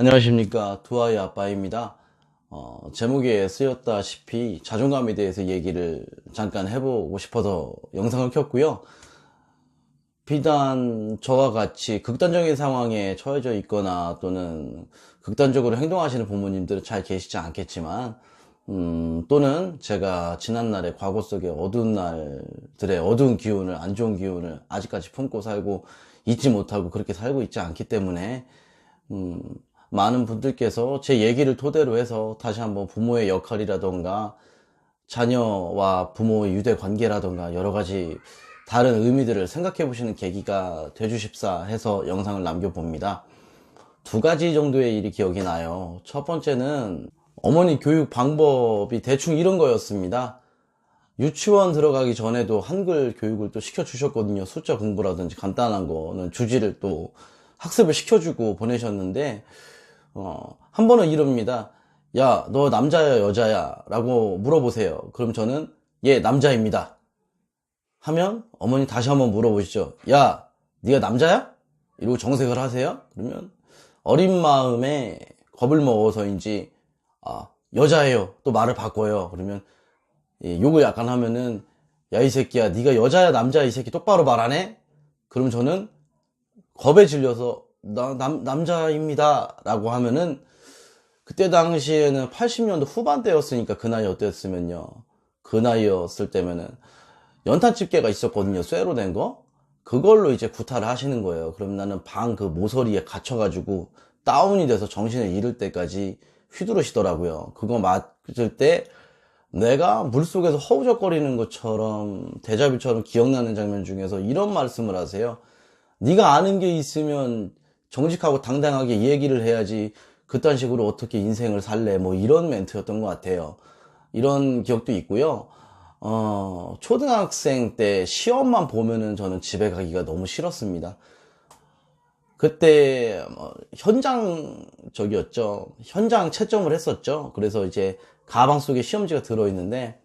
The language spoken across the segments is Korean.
안녕하십니까 두아이 아빠입니다. 어, 제목에 쓰였다시피 자존감에 대해서 얘기를 잠깐 해보고 싶어서 영상을 켰고요. 비단 저와 같이 극단적인 상황에 처해져 있거나 또는 극단적으로 행동하시는 부모님들은 잘 계시지 않겠지만 음, 또는 제가 지난날의 과거 속의 어두운 날들의 어두운 기운을 안 좋은 기운을 아직까지 품고 살고 잊지 못하고 그렇게 살고 있지 않기 때문에 음, 많은 분들께서 제 얘기를 토대로 해서 다시 한번 부모의 역할이라던가 자녀와 부모의 유대 관계라던가 여러 가지 다른 의미들을 생각해 보시는 계기가 되주십사 해서 영상을 남겨봅니다. 두 가지 정도의 일이 기억이 나요. 첫 번째는 어머니 교육 방법이 대충 이런 거였습니다. 유치원 들어가기 전에도 한글 교육을 또 시켜주셨거든요. 숫자 공부라든지 간단한 거는 주지를 또 학습을 시켜주고 보내셨는데, 어, 한 번은 이럽니다. 야, 너 남자야, 여자야? 라고 물어보세요. 그럼 저는, 예, 남자입니다. 하면 어머니 다시 한번 물어보시죠. 야, 네가 남자야? 이러고 정색을 하세요. 그러면 어린 마음에 겁을 먹어서인지 아, 여자예요. 또 말을 바꿔요. 그러면 예, 욕을 약간 하면은 야 이 새끼야, 네가 여자야 남자야 이 새끼 똑바로 말안 해? 그럼 저는 겁에 질려서 나 남, 남자입니다 라고 하면은 그때 당시에는 80년도 후반대였으니까 그 나이 어땠으면요. 그 나이였을 때면은 연탄 집게가 있었거든요. 쇠로 된 거. 그걸로 이제 구타를 하시는 거예요. 그럼 나는 방 그 모서리에 갇혀가지고 다운이 돼서 정신을 잃을 때까지 휘두르시더라고요. 그거 맞을 때 내가 물속에서 허우적거리는 것처럼 대자뷰처럼 기억나는 장면 중에서 이런 말씀을 하세요. 네가 아는 게 있으면 정직하고 당당하게 얘기를 해야지 그딴 식으로 어떻게 인생을 살래 뭐 이런 멘트였던 것 같아요. 이런 기억도 있고요. 어, 초등학생 때 시험만 보면은 저는 집에 가기가 너무 싫었습니다. 그때 뭐 현장적이었죠. 현장 채점을 했었죠. 그래서 이제 가방 속에 시험지가 들어있는데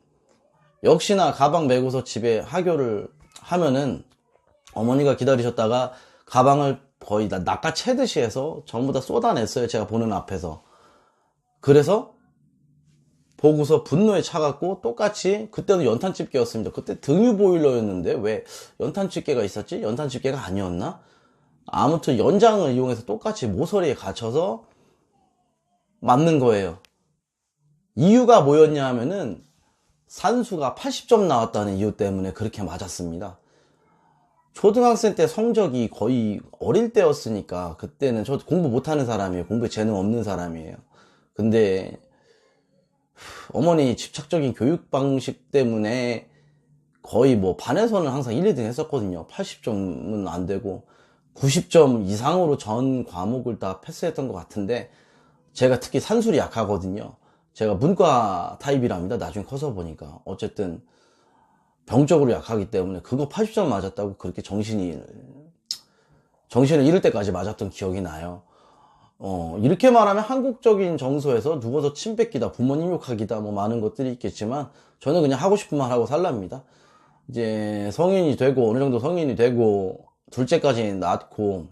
역시나 가방 메고서 집에 하교를 하면은 어머니가 기다리셨다가 가방을 거의 다 낚아채듯이 해서 전부 다 쏟아냈어요. 제가 보는 앞에서. 그래서 보고서 분노에 차갖고 똑같이 그때도 연탄 집게였습니다. 그때 등유 보일러였는데 왜 연탄 집게가 있었지? 연탄 집게가 아니었나? 아무튼 연장을 이용해서 똑같이 모서리에 갇혀서 맞는 거예요. 이유가 뭐였냐 하면은 산수가 80점 나왔다는 이유 때문에 그렇게 맞았습니다. 초등학생 때 성적이 거의 어릴 때였으니까 그때는 저 공부 못하는 사람이에요. 공부에 재능 없는 사람이에요. 근데 어머니 집착적인 교육 방식 때문에 거의 뭐 반에서는 항상 1, 2등 했었거든요. 80점은 안 되고 90점 이상으로 전 과목을 다 패스했던 것 같은데 제가 특히 산술이 약하거든요. 제가 문과 타입이랍니다. 나중에 커서 보니까 어쨌든 병적으로 약하기 때문에 그거 80점 맞았다고 그렇게 정신이 정신을 잃을 때까지 맞았던 기억이 나요. 어, 이렇게 말하면 한국적인 정서에서 누워서 침 뱉기다, 부모님 욕하기다, 뭐 많은 것들이 있겠지만, 저는 그냥 하고 싶은 말 하고 살랍니다. 이제 성인이 되고, 어느 정도 성인이 되고, 둘째까지 낳고,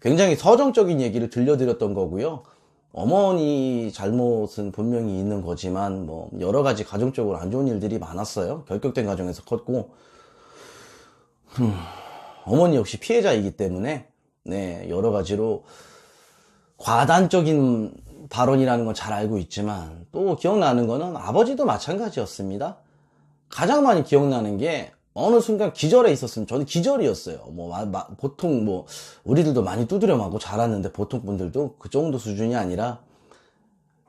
굉장히 서정적인 얘기를 들려드렸던 거고요. 어머니 잘못은 분명히 있는 거지만, 뭐, 여러 가지 가정적으로 안 좋은 일들이 많았어요. 결격된 가정에서 컸고, 흠, 어머니 역시 피해자이기 때문에, 네, 여러 가지로, 과단적인 발언이라는 건 잘 알고 있지만 또 기억나는 거는 아버지도 마찬가지였습니다. 가장 많이 기억나는 게 어느 순간 기절에 있었으면 저는 기절이었어요. 뭐 마, 마, 보통 뭐 우리들도 많이 두드려 맞고 자랐는데 보통 분들도 그 정도 수준이 아니라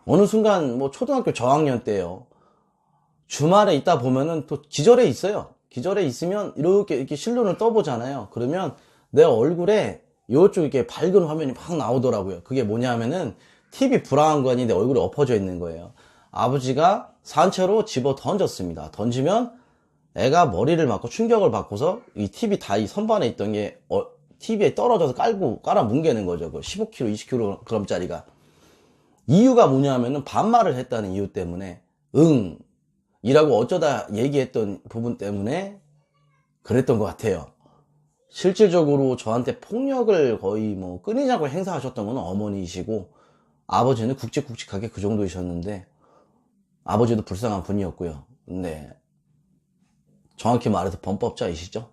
어느 순간 뭐 초등학교 저학년 때요. 주말에 있다 보면은 또 기절에 있어요. 기절에 있으면 이렇게 이렇게 실눈을 떠보잖아요. 그러면 내 얼굴에 이쪽 이렇게 밝은 화면이 막 나오더라고요. 그게 뭐냐면은 TV 브라운관이 내 얼굴에 엎어져 있는 거예요. 아버지가 산채로 집어 던졌습니다. 던지면 애가 머리를 맞고 충격을 받고서 이 TV 다 이 선반에 있던 게 어, TV에 떨어져서 깔고 깔아 뭉개는 거죠. 그 15kg, 20kg짜리가. 이유가 뭐냐면은 반말을 했다는 이유 때문에 응 이라고 어쩌다 얘기했던 부분 때문에 그랬던 것 같아요. 실질적으로 저한테 폭력을 거의 뭐 끊이자고 행사하셨던 건 어머니이시고 아버지는 굵직굵직하게 그 정도이셨는데 아버지도 불쌍한 분이었고요. 근데 정확히 말해서 범법자이시죠?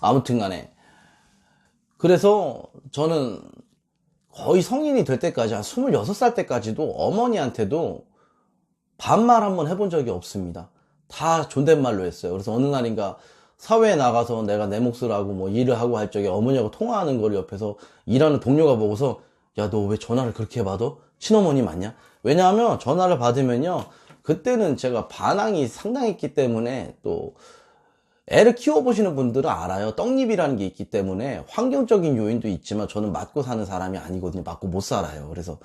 아무튼 간에 그래서 저는 거의 성인이 될 때까지 한 26살 때까지도 어머니한테도 반말 한번 해본 적이 없습니다. 다 존댓말로 했어요. 그래서 어느 날인가 사회에 나가서 내가 내 몫을 하고 뭐 일을 하고 할 적에 어머니하고 통화하는 걸 옆에서 일하는 동료가 보고서 야 너 왜 전화를 그렇게 받아? 친어머니 맞냐? 왜냐하면 전화를 받으면요 그때는 제가 반항이 상당했기 때문에 또 애를 키워보시는 분들은 알아요. 떡잎이라는 게 있기 때문에 환경적인 요인도 있지만 저는 맞고 사는 사람이 아니거든요. 맞고 못 살아요. 그래서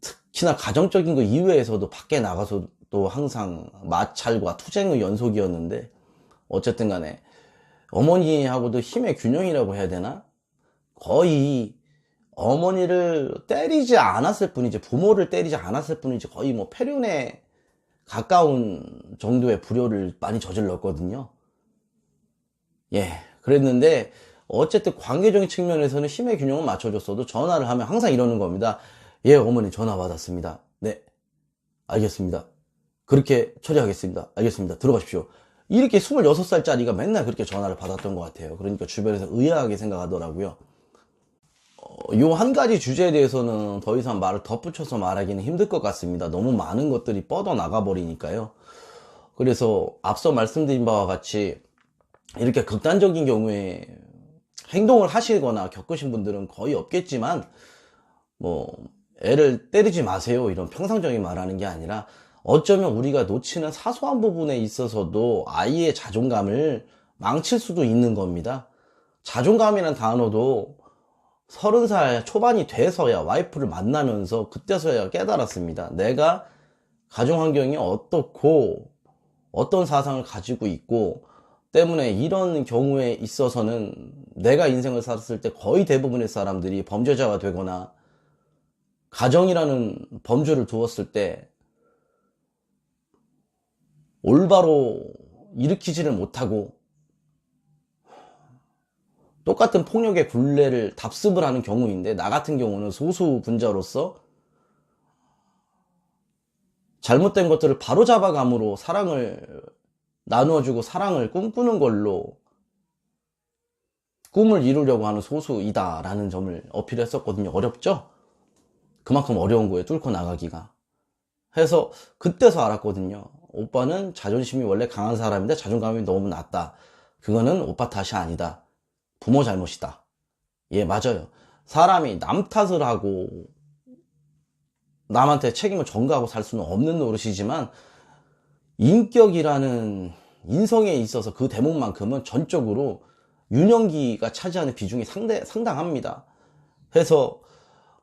특히나 가정적인 거 이외에서도 밖에 나가서도 항상 마찰과 투쟁의 연속이었는데 어쨌든 간에 어머니하고도 힘의 균형이라고 해야 되나? 거의 어머니를 때리지 않았을 뿐이지 부모를 때리지 않았을 뿐이지 거의 뭐 폐륜에 가까운 정도의 불효를 많이 저질렀거든요. 예, 그랬는데 어쨌든 관계적인 측면에서는 힘의 균형을 맞춰줬어도 전화를 하면 항상 이러는 겁니다. 예, 어머니 전화 받았습니다. 네, 알겠습니다. 그렇게 처리하겠습니다. 알겠습니다. 들어가십시오. 이렇게 26살짜리가 맨날 그렇게 전화를 받았던 것 같아요. 그러니까 주변에서 의아하게 생각하더라고요. 요 한 가지 주제에 대해서는 더 이상 말을 덧붙여서 말하기는 힘들 것 같습니다. 너무 많은 것들이 뻗어나가 버리니까요. 그래서 앞서 말씀드린 바와 같이 이렇게 극단적인 경우에 행동을 하시거나 겪으신 분들은 거의 없겠지만 뭐 애를 때리지 마세요 이런 평상적인 말하는 게 아니라 어쩌면 우리가 놓치는 사소한 부분에 있어서도 아이의 자존감을 망칠 수도 있는 겁니다. 자존감이란 단어도 서른 살 초반이 돼서야 와이프를 만나면서 그때서야 깨달았습니다. 내가 가정 환경이 어떻고 어떤 사상을 가지고 있고 때문에 이런 경우에 있어서는 내가 인생을 살았을 때 거의 대부분의 사람들이 범죄자가 되거나 가정이라는 범주를 두었을 때 올바로 일으키지를 못하고 똑같은 폭력의 굴레를 답습을 하는 경우인데 나 같은 경우는 소수 분자로서 잘못된 것들을 바로 잡아감으로 사랑을 나누어주고 사랑을 꿈꾸는 걸로 꿈을 이루려고 하는 소수이다라는 점을 어필했었거든요. 어렵죠? 그만큼 어려운 거예요. 뚫고 나가기가. 해서 그때서 알았거든요. 오빠는 자존심이 원래 강한 사람인데 자존감이 너무 낮다. 그거는 오빠 탓이 아니다. 부모 잘못이다. 예, 맞아요. 사람이 남 탓을 하고 남한테 책임을 전가하고 살 수는 없는 노릇이지만 인격이라는 인성에 있어서 그 대목만큼은 전적으로 윤영기가 차지하는 비중이 상대, 상당합니다. 해서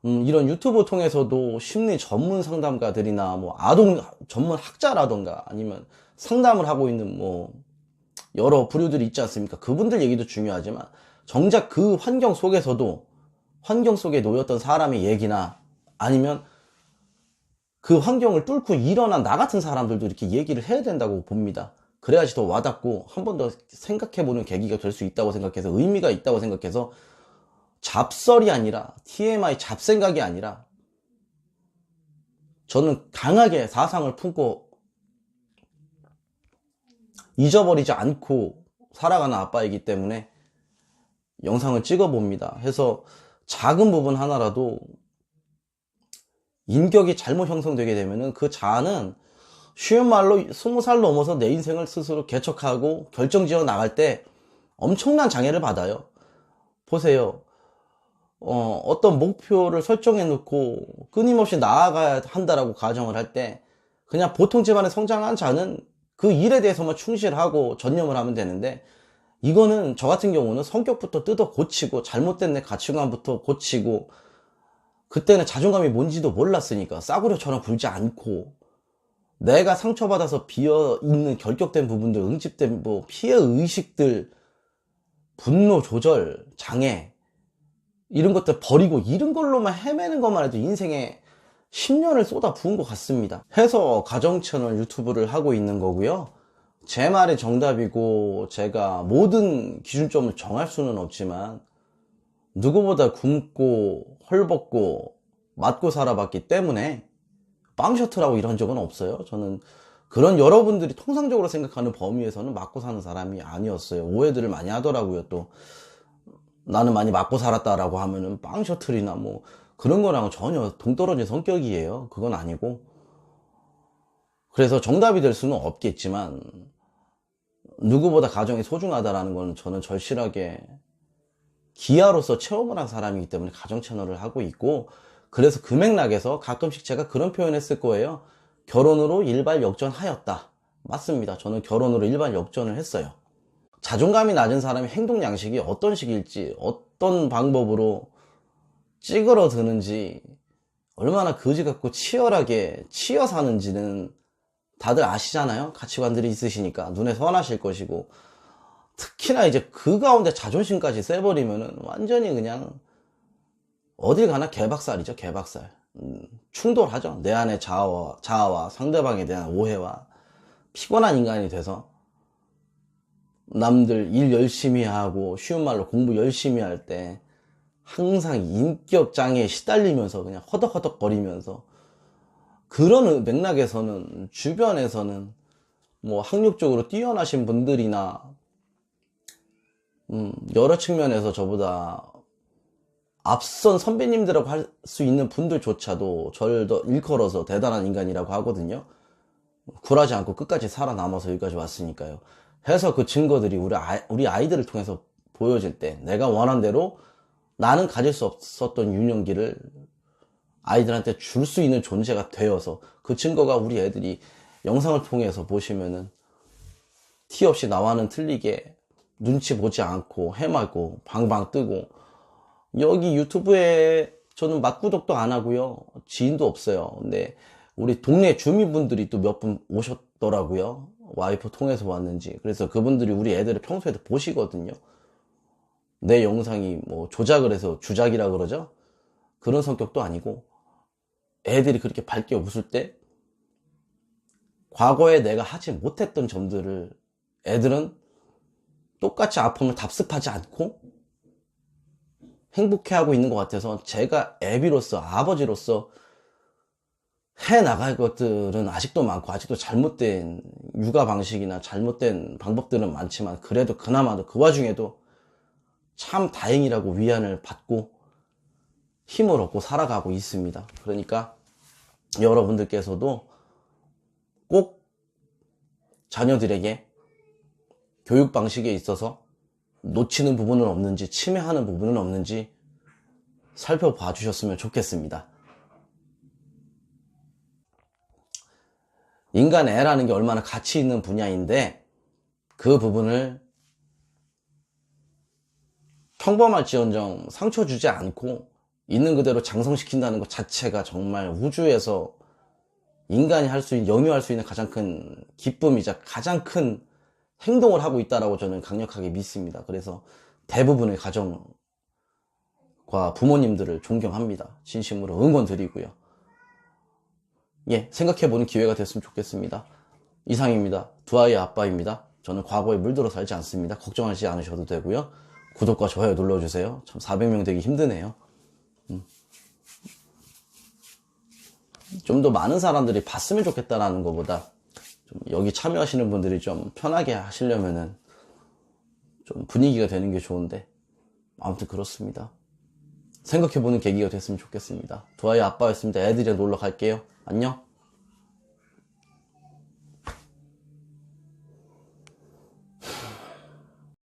음, 이런 유튜브 통해서도 심리 전문 상담가들이나 뭐 아동 전문 학자라던가 아니면 상담을 하고 있는 뭐 여러 부류들이 있지 않습니까? 그분들 얘기도 중요하지만 정작 그 환경 속에서도 환경 속에 놓였던 사람의 얘기나 아니면 그 환경을 뚫고 일어난 나 같은 사람들도 이렇게 얘기를 해야 된다고 봅니다. 그래야지 더 와닿고 한 번 더 생각해보는 계기가 될 수 있다고 생각해서 의미가 있다고 생각해서 잡설이 아니라 TMI 잡생각이 아니라 저는 강하게 사상을 품고 잊어버리지 않고 살아가는 아빠이기 때문에 영상을 찍어 봅니다. 해서 작은 부분 하나라도 인격이 잘못 형성되게 되면은 그 자아는 쉬운 말로 스무 살 넘어서 내 인생을 스스로 개척하고 결정지어 나갈 때 엄청난 장애를 받아요. 보세요. 어, 어떤 목표를 설정해 놓고 끊임없이 나아가야 한다라고 가정을 할 때 그냥 보통 집안에 성장한 자는 그 일에 대해서만 충실하고 전념을 하면 되는데 이거는 저 같은 경우는 성격부터 뜯어 고치고 잘못된 내 가치관부터 고치고 그때는 자존감이 뭔지도 몰랐으니까 싸구려처럼 굴지 않고 내가 상처받아서 비어 있는 결격된 부분들, 응집된 뭐 피해 의식들, 분노 조절, 장애 이런 것들 버리고 이런 걸로만 헤매는 것만 해도 인생에 10년을 쏟아 부은 것 같습니다. 해서 가정 채널 유튜브를 하고 있는 거고요. 제 말이 정답이고 제가 모든 기준점을 정할 수는 없지만 누구보다 굶고 헐벗고 맞고 살아봤기 때문에 빵 셔틀하고 이런 적은 없어요. 저는 그런 여러분들이 통상적으로 생각하는 범위에서는 맞고 사는 사람이 아니었어요. 오해들을 많이 하더라고요. 또 나는 많이 맞고 살았다라고 하면은 빵 셔틀이나 뭐 그런 거랑은 전혀 동떨어진 성격이에요. 그건 아니고. 그래서 정답이 될 수는 없겠지만 누구보다 가정이 소중하다라는 건 저는 절실하게 기아로서 체험을 한 사람이기 때문에 가정 채널을 하고 있고 그래서 그 맥락에서 가끔씩 제가 그런 표현 했을 거예요. 결혼으로 일발 역전하였다. 맞습니다. 저는 결혼으로 일발 역전을 했어요. 자존감이 낮은 사람의 행동 양식이 어떤 식일지, 어떤 방법으로 찌그러드는지, 얼마나 거지 같고 치열하게 치여 사는지는 다들 아시잖아요. 가치관들이 있으시니까 눈에 선하실 것이고, 특히나 이제 그 가운데 자존심까지 세버리면은 완전히 그냥 어딜 가나 개박살이죠, 개박살. 음, 충돌하죠. 내 안의 자아와, 자아와 상대방에 대한 오해와 피곤한 인간이 돼서 남들 일 열심히 하고 쉬운 말로 공부 열심히 할 때 항상 인격 장애에 시달리면서 그냥 허덕허덕 거리면서 그런 맥락에서는 주변에서는 뭐 학력적으로 뛰어나신 분들이나 음, 여러 측면에서 저보다 앞선 선배님들하고 할 수 있는 분들조차도 저를 더 일컬어서 대단한 인간이라고 하거든요. 굴하지 않고 끝까지 살아남아서 여기까지 왔으니까요. 해서 그 증거들이 우리, 아이, 우리 아이들을 통해서 보여질 때 내가 원한 대로 나는 가질 수 없었던 유년기를 아이들한테 줄 수 있는 존재가 되어서 그 증거가 우리 애들이 영상을 통해서 보시면은 티 없이 나와는 틀리게 눈치 보지 않고 해맑고 방방 뜨고 여기 유튜브에 저는 맛구독도 안 하고요. 지인도 없어요. 근데 우리 동네 주민분들이 또 몇 분 오셨더라고요. 와이프 통해서 왔는지. 그래서 그분들이 우리 애들을 평소에도 보시거든요. 내 영상이 뭐 조작을 해서 주작이라 그러죠? 그런 성격도 아니고 애들이 그렇게 밝게 웃을 때 과거에 내가 하지 못했던 점들을 애들은 똑같이 아픔을 답습하지 않고 행복해하고 있는 것 같아서 제가 애비로서 아버지로서 해 나갈 것들은 아직도 많고 아직도 잘못된 육아 방식이나 잘못된 방법들은 많지만 그래도 그나마도 그 와중에도 참 다행이라고 위안을 받고 힘을 얻고 살아가고 있습니다. 그러니까 여러분들께서도 꼭 자녀들에게 교육 방식에 있어서 놓치는 부분은 없는지 침해하는 부분은 없는지 살펴봐 주셨으면 좋겠습니다. 인간 애라는 게 얼마나 가치 있는 분야인데 그 부분을 평범할지언정 상처 주지 않고 있는 그대로 장성시킨다는 것 자체가 정말 우주에서 인간이 할 수 있는 영유할 수 있는 가장 큰 기쁨이자 가장 큰 행동을 하고 있다라고 저는 강력하게 믿습니다. 그래서 대부분의 가정과 부모님들을 존경합니다. 진심으로 응원 드리고요. 예, 생각해보는 기회가 됐으면 좋겠습니다. 이상입니다. 두 아이의 아빠입니다. 저는 과거에 물들어 살지 않습니다. 걱정하지 않으셔도 되고요. 구독과 좋아요 눌러주세요. 참 400명 되기 힘드네요. 음. 좀더 많은 사람들이 봤으면 좋겠다라는 것보다 좀 여기 참여하시는 분들이 좀 편하게 하시려면은 좀 분위기가 되는 게 좋은데 아무튼 그렇습니다. 생각해보는 계기가 됐으면 좋겠습니다. 두 아이 아빠였습니다. 애들이랑 놀러 갈게요. 안녕.